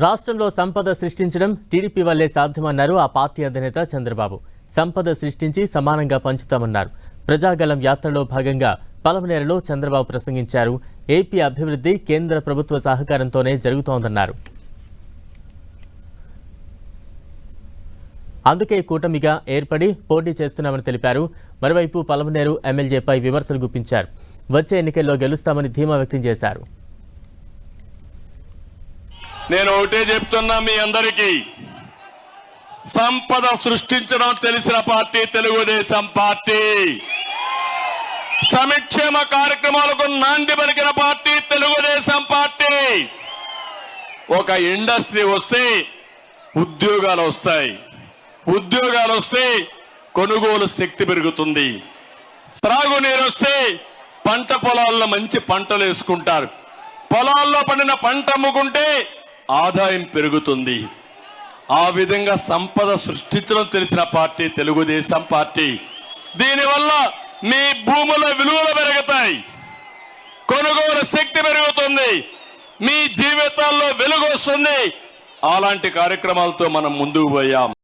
రాష్ట్రంలో సంపద సృష్టించడం టీడీపీ వల్లే సాధ్యమన్నారు ఆ పార్టీ అధినేత చంద్రబాబు. సంపద సృష్టించి సమానంగా పంచుతామన్నారు. ప్రజాగలం యాత్రలో భాగంగా పలమనేరులో చంద్రబాబు ప్రసంగించారు. ఏపీ అభివృద్ధి కేంద్ర ప్రభుత్వ సహకారంతోనే జరుగుతోందన్నారు. అందుకే కూటమిగా ఏర్పడి పోటీ చేస్తున్నామని తెలిపారు. మరోవైపు పలమనేరు ఎమ్మెల్యేపై విమర్శలు గుప్పించారు. వచ్చే ఎన్నికల్లో గెలుస్తామని ధీమా వ్యక్తం చేశారు. నేను ఒకటే చెప్తున్నా మీ అందరికీ. సంపద సృష్టించడం తెలిసిన పార్టీ తెలుగుదేశం పార్టీ. సంక్షేమ కార్యక్రమాలకు నాంది పలికిన పార్టీ తెలుగుదేశం పార్టీ. ఒక ఇండస్ట్రీ వస్తే ఉద్యోగాలు వస్తాయి. ఉద్యోగాలు వస్తే కొనుగోలు శక్తి పెరుగుతుంది. త్రాగునీరు వస్తే పంట పొలాల్లో మంచి పంటలు వేసుకుంటారు. పొలాల్లో పండిన పంట అమ్ముకుంటే ఆదాయం పెరుగుతుంది. ఆ విధంగా సంపద సృష్టించడం తెలిసిన పార్టీ తెలుగుదేశం పార్టీ. దీనివల్ల మీ భూముల విలువలు పెరుగుతాయి. కొనుగోలు శక్తి పెరుగుతుంది. మీ జీవితాల్లో వెలుగు వస్తుంది. అలాంటి కార్యక్రమాలతో మనం ముందుకు పోయాం.